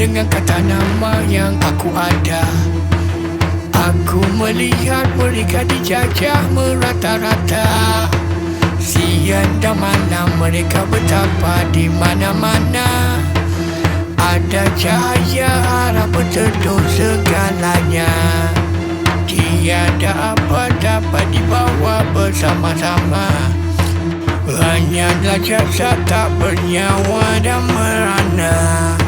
dengan kata nama yang aku ada. Aku melihat mereka dijajah merata-rata. Siang dan malam mereka betapa di mana-mana. Ada cahaya arah berteduh segalanya. Tiada apa dapat dibawa bersama-sama. Hanyalah jasad tak bernyawa dan merana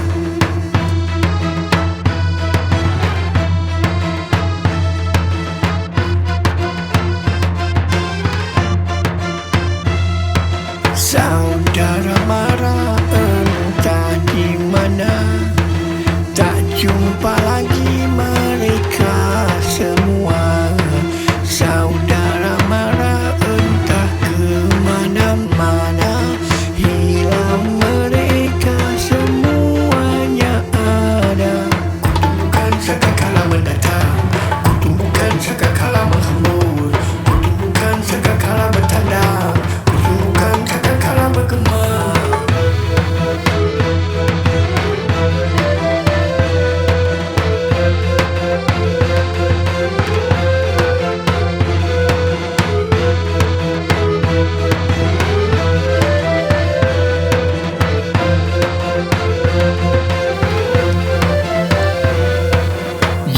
semuanya ada. Kutumbukan sekakala mendatang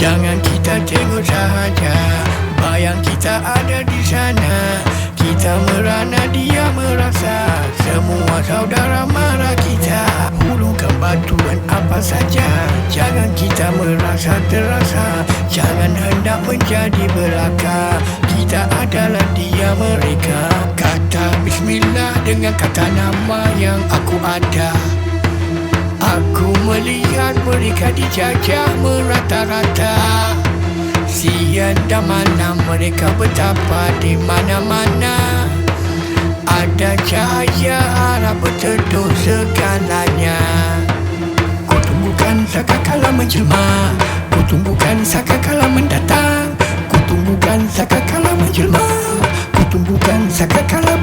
Jangan kita tengok sahaja Bayang kita ada di sana. Kita merana dia merasa. Semua saudara marah kita. Hulukan bantuan apa saja. Jangan kita merasa terasa. Jangan hendak menjadi belaka. Kita adalah dia mereka. Kata Bismillah dengan kata nama yang aku ada Aku melihat mereka dijajah merata-rata. Siang dan malam mereka betapa di mana-mana. Ada cahaya arah berteduh segalanya. Kutumbukan sakakala menjelma. Kutumbukan sakakala mendatang. Kutumbukan sakakala menjelma. Kutumbukan sakakala